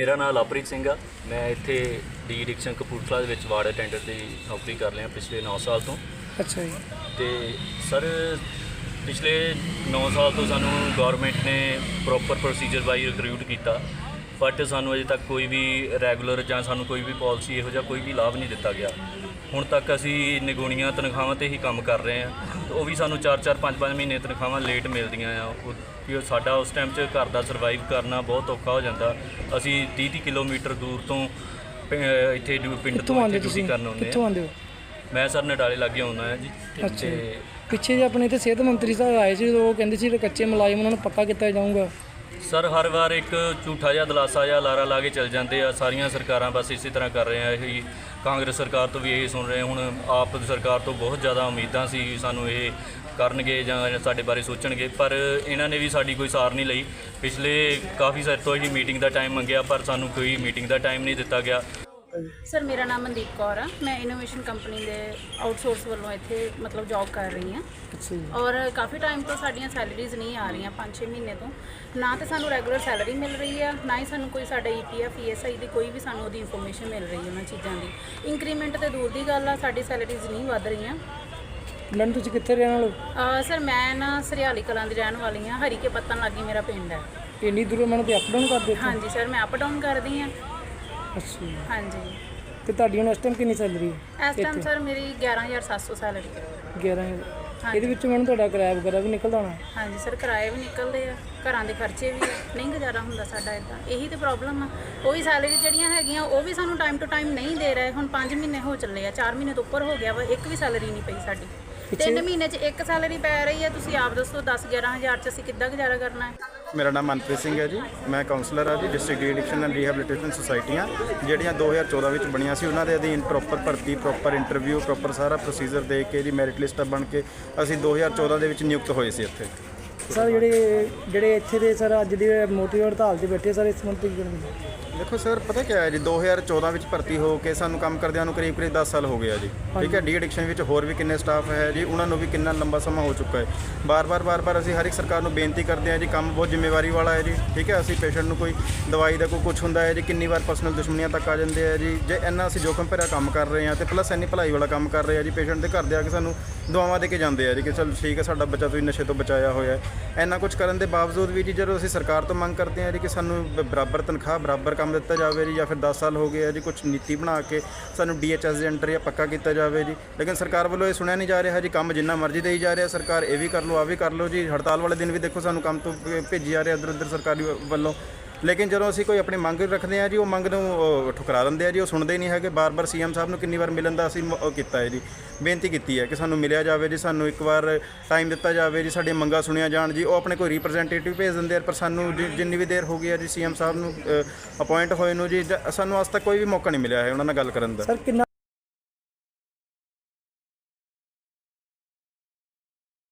ਮੇਰਾ ਨਾਮ ਲਵਪ੍ਰੀਤ ਸਿੰਘ ਆ। ਮੈਂ ਇੱਥੇ ਡੀ ਐਡਿਕਸ਼ਨ ਕਪੂਰਥਲਾ ਦੇ ਵਿੱਚ ਵਾਰਡ ਅਟੈਂਡਰ ਦੀ ਨੌਕਰੀ ਕਰ ਰਿਹਾ ਪਿਛਲੇ 9 ਸਾਲ ਤੋਂ। ਅੱਛਾ ਜੀ। ਤੇ ਸਰ ਪਿਛਲੇ 9 ਸਾਲ ਤੋਂ ਸਾਨੂੰ ਗਵਰਨਮੈਂਟ ਨੇ ਪ੍ਰੋਪਰ ਪ੍ਰੋਸੀਜਰ ਬਾਈ ਰਿਕਰੂਟ ਕੀਤਾ। ਬਟ ਸਾਨੂੰ ਅਜੇ ਤੱਕ ਕੋਈ ਵੀ ਰੈਗੂਲਰ ਜਾਂ ਸਾਨੂੰ ਕੋਈ ਵੀ ਪਾਲਿਸੀ ਇਹੋ ਜਿਹਾ ਕੋਈ ਵੀ ਲਾਭ ਨਹੀਂ ਦਿੱਤਾ ਗਿਆ। ਹੁਣ ਤੱਕ ਅਸੀਂ ਨਿਗੁਣੀਆਂ ਤਨਖਾਹਾਂ ਤੇ ਹੀ ਕੰਮ ਕਰ ਰਹੇ ਹਾਂ। ਤੇ ਉਹ ਵੀ ਸਾਨੂੰ 4-4 5-5 ਮਹੀਨੇ ਤਨਖਾਹਾਂ ਲੇਟ ਮਿਲਦੀਆਂ ਆ। ਉਹ ਕਿ ਉਹ ਸਾਡਾ ਉਸ ਟਾਈਮ 'ਚ ਘਰ ਦਾ ਸਰਵਾਈਵ ਕਰਨਾ ਬਹੁਤ ਔਖਾ ਹੋ ਜਾਂਦਾ। ਅਸੀਂ 30-30 ਕਿਲੋਮੀਟਰ ਦੂਰ ਤੋਂ ਇੱਥੇ ਪਿੰਡ ਤੋਂ ਆਉਂਦੇ ਇੱਥੇ ਤੁਸੀਂ? ਡਿਊਟੀ ਕਰਨ ਆਉਂਦੇ ਆ ਆਉਂਦੇ ਹੋ? ਮੈਂ ਸਰ ਨਡਾਲੇ ਲੱਗੇ ਆਉਣਾ ਹੈ ਜੀ। ਅੱਛਾ ਪਿੱਛੇ ਜੇ ਆਪਣੇ ਇੱਥੇ ਸਿਹਤ ਮੰਤਰੀ ਸਾਹਿਬ ਆਏ ਸੀ ਉਹ ਕਹਿੰਦੇ ਸੀ ਕੱਚੇ ਮੁਲਾਜ਼ਮ ਉਹਨਾਂ ਨੂੰ ਪੱਕਾ ਕੀਤਾ ਜਾਊਗਾ ਸਰ, ਹਰ ਵਾਰ ਇੱਕ ਝੂਠਾ ਜਿਹਾ ਦਲਾਸਾ ਜਿਹਾ ਲਾਰਾ ਲਾ ਕੇ ਚੱਲ ਜਾਂਦੇ ਆ। ਸਾਰੀਆਂ ਸਰਕਾਰਾਂ ਬਸ ਇਸੇ ਤਰ੍ਹਾਂ ਕਰ ਰਹੇ ਆ ਇਹੀ ਕਾਂਗਰਸ ਸਰਕਾਰ ਤੋਂ ਵੀ ਇਹੀ ਸੁਣ ਰਹੇ। ਹੁਣ ਆਪ ਸਰਕਾਰ ਤੋਂ ਬਹੁਤ ਜ਼ਿਆਦਾ ਉਮੀਦਾਂ ਸੀ ਸਾਨੂੰ ਇਹ ਕਰਨਗੇ ਜਾਂ ਸਾਡੇ ਬਾਰੇ ਸੋਚਣਗੇ। ਪਰ ਇਹਨਾਂ ਨੇ ਵੀ ਸਾਡੀ ਕੋਈ ਸਾਰ ਨਹੀਂ ਲਈ। ਪਿਛਲੇ ਕਾਫੀ ਸਰ ਤੋਂ ਹੀ ਮੀਟਿੰਗ ਦਾ ਟਾਈਮ ਮੰਗਿਆ, ਪਰ ਸਾਨੂੰ ਕੋਈ ਮੀਟਿੰਗ ਦਾ ਟਾਈਮ ਨਹੀਂ ਦਿੱਤਾ ਗਿਆ। ਸਰ ਮੇਰਾ ਨਾਮ ਮਨਦੀਪ ਕੌਰ ਆ। ਮੈਂ ਇਨੋਵੇਸ਼ਨ ਕੰਪਨੀ ਦੇ ਆਊਟਸੋਰਸ ਵੱਲੋਂ ਇੱਥੇ ਮਤਲਬ ਜੌਬ ਕਰ ਰਹੀ ਅੱਛਾ ਜੀ। ਔਰ ਕਾਫੀ ਟਾਈਮ ਤੋਂ ਸਾਡੀਆਂ ਸੈਲਰੀਜ਼ ਨਹੀਂ ਆ ਰਹੀਆਂ 5-6 ਮਹੀਨੇ ਤੋਂ। ਨਾ ਤੇ ਸਾਨੂੰ ਰੈਗੂਲਰ ਸੈਲਰੀ ਮਿਲ ਰਹੀ ਆ ਨਾ ਹੀ ਸਾਨੂੰ ਕੋਈ ਸਾਡਾ E ਈਪੀਐਫ ਈਐਸਆਈ ਦੀ ਕੋਈ ਵੀ ਸਾਨੂੰ ਉਹਦੀ ਇਨਫੋਰਮੇਸ਼ਨ ਮਿਲ ਰਹੀ ਉਹਨਾਂ ਚੀਜ਼ਾਂ ਦੀ। ਇੰਕਰੀਮੈਂਟ ਤੇ ਦੂਰ ਦੀ ਗੱਲ ਆ ਸਾਡੀ ਸੈਲਰੀਜ਼ ਨਹੀਂ ਵੱਧ ਰਹੀਆਂ। ਮੈਡਮ ਤੁਸੀਂ ਕਿੱਥੇ ਰਹਿਣ ਵਾਲੇ ਹੋ? ਅਹ ਸਰ ਮੈਂ ਨਾ ਸਰਿਆਲੀ ਕਲਾਂ ਦੀ ਰਹਿਣ ਵਾਲੀ ਹਾਂ। ਹਰੀਕੇ ਪੱਤਨ ਲਾਗੀ ਮੇਰਾ ਪਿੰਡ ਹੈ। ਇੰਨੀ ਦੂਰੋਂ ਮੈਨੂੰ ਤੇ ਅਪ ਡਾਊਨ ਕਰਦੇ? ਹਾਂਜੀ ਸਰ ਮੈਂ ਅਪ ਡਾਊਨ ਕਰਦੀ ਹਾਂ। ਅੱਛਾ ਜੀ। ਹਾਂਜੀ। ਤੇ ਤੁਹਾਡੀ ਹੁਣ ਇਸ ਟਾਈਮ ਕਿੰਨੀ ਸੈਲਰੀ ਹੈ ਇਸ ਟਾਈਮ ਸਰ ਮੇਰੀ 11700 ਸੈਲਰੀ ਹੈ। 11000 ਇਹਦੇ ਵਿੱਚ ਮੈਨੂੰ ਤੁਹਾਡਾ ਕਿਰਾਇਆ ਵਗੈਰਾ ਵੀ ਨਿਕਲਦਾ ਹੋਣਾ? ਹਾਂਜੀ ਸਰ ਕਿਰਾਏ ਵੀ ਨਿਕਲਦੇ ਆ। ਘਰਾਂ ਦੇ ਖਰਚੇ ਵੀ ਆ ਨਹੀਂ ਗੁਜ਼ਾਰਾ ਹੁੰਦਾ ਸਾਡਾ ਇਦਾਂ ਇਹੀ ਤੇ ਪ੍ਰੋਬਲਮ ਆ। ਉਹ ਸੈਲਰੀ ਜਿਹੜੀਆਂ ਹੈਗੀਆਂ ਉਹ ਵੀ ਸਾਨੂੰ ਟਾਈਮ ਟੂ ਟਾਈਮ ਨਹੀਂ ਦੇ ਰਹੇ। ਹੁਣ 5 ਮਹੀਨੇ ਹੋ ਚੱਲੇ ਆ 4 ਮਹੀਨੇ ਤੋਂ ਉੱਪਰ ਹੋ ਗਿਆ ਵਾ ਇੱਕ ਵੀ ਸੈਲਰੀ ਨਹੀਂ ਪਈ ਸਾਡੀ। 3 ਮਹੀਨੇ 'ਚ ਇੱਕ ਸੈਲਰੀ ਪੈ ਰਹੀ ਹੈ ਤੁਸੀਂ ਆਪ ਦੱਸੋ 10 11000 'ਚ ਅਸੀਂ ਕਿੱਦਾਂ ਗੁਜ਼ਾਰਾ ਕਰਨਾ ਹੈ? ਮੇਰਾ ਨਾਮ ਮਨਪ੍ਰੀਤ ਸਿੰਘ ਹੈ ਜੀ। ਮੈਂ ਕਾਉਂਸਲਰ ਹਾਂ ਜੀ ਡਿਸਟ੍ਰਿਕਟ ਐਡਿਕਸ਼ਨ ਐਂਡ ਰੀਹੈਬਿਲਿਟੇਸ਼ਨ ਸੁਸਾਇਟੀਆਂ ਜਿਹੜੀਆਂ 2014 ਵਿੱਚ ਬਣੀਆਂ ਸੀ, ਉਹਨਾਂ ਦੇ ਅਧੀਨ ਪ੍ਰੋਪਰ ਭਰਤੀ ਪ੍ਰੋਪਰ ਇੰਟਰਵਿਊ ਪ੍ਰੋਪਰ ਸਾਰਾ ਪ੍ਰੋਸੀਜਰ ਦੇ ਕੇ ਜੀ ਮੈਰਿਟ ਲਿਸਟ ਬਣ ਕੇ ਅਸੀਂ 2014 ਦੇ ਵਿੱਚ ਨਿਯੁਕਤ ਹੋਏ ਸੀ ਇੱਥੇ। ਸਰ, ਜਿਹੜੇ ਜਿਹੜੇ ਇੱਥੇ ਦੇ ਸਰ, ਅੱਜ ਦੀ ਮੋਟੀ ਹੜਤਾਲ ਤੇ ਬੈਠੇ ਸਰ, ਇਸ ਮੰਤਰੀ ਜੀ ਦੇਖੋ ਸਰ ਪਤਾ ਕੀ ਹੈ ਜੀ 2014 ਵਿੱਚ ਭਰਤੀ ਹੋ ਕੇ ਸਾਨੂੰ ਕੰਮ ਕਰਦਿਆਂ ਨੂੰ ਕਰੀਬ ਕਰੀਬ 10 ਸਾਲ ਹੋ ਗਏ ਆ ਜੀ ਠੀਕ ਹੈ? ਡੀ ਐਡਿਕਸ਼ਨ ਵਿੱਚ ਹੋਰ ਵੀ ਕਿੰਨੇ ਸਟਾਫ ਹੈ ਜੀ ਉਹਨਾਂ ਨੂੰ ਵੀ ਕਿੰਨਾ ਲੰਬਾ ਸਮਾਂ ਹੋ ਚੁੱਕਾ ਹੈ। ਬਾਰ-ਬਾਰ ਬਾਰ-ਬਾਰ ਅਸੀਂ ਹਰ ਇੱਕ ਸਰਕਾਰ ਨੂੰ ਬੇਨਤੀ ਕਰਦੇ ਹਾਂ ਜੀ ਕੰਮ ਬਹੁਤ ਜ਼ਿੰਮੇਵਾਰੀ ਵਾਲਾ ਹੈ ਜੀ ਠੀਕ ਹੈ? ਅਸੀਂ ਪੇਸ਼ੈਂਟ ਨੂੰ ਕੋਈ ਦਵਾਈ ਦਾ ਕੋਈ ਕੁਝ ਹੁੰਦਾ ਹੈ ਜੀ ਕਿੰਨੀ ਵਾਰ ਪਰਸਨਲ ਦੁਸ਼ਮਣੀਆਂ ਤੱਕ ਆ ਜਾਂਦੇ ਆ ਜੀ ਜੇ ਇੰਨਾ ਅਸੀਂ ਜੋਖਮ ਭਰਿਆ ਕੰਮ ਕਰ ਰਹੇ ਹਾਂ ਤੇ ਪਲੱਸ ਇੰਨੀ ਭਲਾਈ ਵਾਲਾ ਕੰਮ ਕਰ ਰਹੇ ਆ ਜੀ ਪੇਸ਼ੈਂਟ ਦੇ ਘਰ ਦੇ ਆ ਕੇ ਸਾਨੂੰ ਦੁਆਵਾਂ ਦੇ ਕੇ ਜਾਂਦੇ ਆ ਜੀ ਕਿ ਚਲ ਠੀਕ ਹੈ ਸਾਡਾ ਬੱਚਾ ਤੁਸੀਂ ਨਸ਼ੇ ਤੋਂ ਬਚਾਇਆ ਹੋਇਆ ਹੈ। ਇੰਨਾ ਕੁਝ ਕਰਨ ਦੇ ਬਾਵਜੂਦ ਵੀ ਜੀ ਜਦੋਂ ਅਸੀਂ ਸਰਕਾਰ ਤੋਂ ਮੰਗ ਕਰਦੇ ਹਾਂ ਜੀ ਕਿ ਸਾਨੂੰ ਬਰਾਬਰ ਤਨਖਾਹ ਬਰਾਬਰ ਕੰਮ ਦਿੱਤਾ ਜਾਵੇ ਜੀ ਜਾਂ ਫਿਰ 10 ਸਾਲ ਹੋ ਗਏ ਆ ਜੀ ਕੁਝ ਨੀਤੀ ਬਣਾ ਕੇ ਸਾਨੂੰ ਡੀਐਚਐਸ ਦੇ ਅੰਡਰ ਜਾਂ ਪੱਕਾ ਕੀਤਾ ਜਾਵੇ ਜੀ। ਲੇਕਿਨ ਸਰਕਾਰ ਵੱਲੋਂ ਇਹ ਸੁਣਿਆ ਨਹੀਂ ਜਾ ਰਿਹਾ ਜੀ, ਕੰਮ ਜਿੰਨਾ ਮਰਜ਼ੀ ਦੇਈ ਜਾ ਰਿਹਾ, ਸਰਕਾਰ ਇਹ ਵੀ ਕਰ ਲਓ ਆ ਵੀ ਕਰ ਲਓ ਜੀ। ਹੜਤਾਲ ਵਾਲੇ ਦਿਨ ਵੀ ਦੇਖੋ ਸਾਨੂੰ ਕੰਮ ਤੋਂ ਭੇਜੀ ਜਾ ਰਿਹਾ ਇੱਧਰ ਉੱਧਰ ਸਰਕਾਰੀ ਵੱਲੋਂ। ਲੇਕਿਨ ਜਦੋਂ ਅਸੀਂ ਕੋਈ ਆਪਣੀ ਮੰਗ ਰੱਖਦੇ ਆ ਜੀ, ਉਹ ਮੰਗ ਨੂੰ ਉਹ ਠੁਕਰਾ ਦਿੰਦੇ ਆ ਜੀ, ਉਹ ਸੁਣਦੇ ਹੀ ਨਹੀਂ ਹੈਗੇ। ਬਾਰ-ਬਾਰ ਸੀਐਮ ਸਾਹਿਬ ਨੂੰ ਕਿੰਨੀ ਵਾਰ ਮਿਲਣ ਦਾ ਅਸੀਂ ਮ- ਉਹ ਕੀਤਾ ਹੈ ਜੀ। ਬੇਨਤੀ ਕੀਤੀ ਹੈ ਕਿ ਸਾਨੂੰ ਮਿਲਿਆ ਜਾਵੇ ਜੀ, ਸਾਨੂੰ ਇੱਕ ਵਾਰ ਟਾਈਮ ਦਿੱਤਾ ਜਾਵੇ ਜੀ, ਸਾਡੀਆਂ ਮੰਗਾਂ ਸੁਣੀਆਂ ਜਾਣ ਜੀ। ਉਹ ਆਪਣੇ ਕੋਈ ਰਿਪਰੈਜ਼ੈਂਟੇਟਿਵ ਭੇਜ ਦਿੰਦੇ ਆ ਪਰ ਸਾਨੂੰ ਜਿ- ਜਿੰਨੀ ਵੀ ਦੇਰ ਹੋ ਗਈ ਹੈ ਜੀ ਸੀਐਮ ਸਾਹਿਬ ਨੂੰ ਅਪਾਇੰਟ ਹੋਏ ਨੂੰ ਜੀ, ਜ- ਸਾਨੂੰ ਅੱਜ ਤੱਕ ਕੋਈ ਵੀ ਮੌਕਾ ਨਹੀਂ ਮਿਲਿਆ ਹੈ ਉਹਨਾਂ ਨਾਲ ਗੱਲ ਕਰਨ ਦਾ। ਸਰ, ਕਿੰਨਾ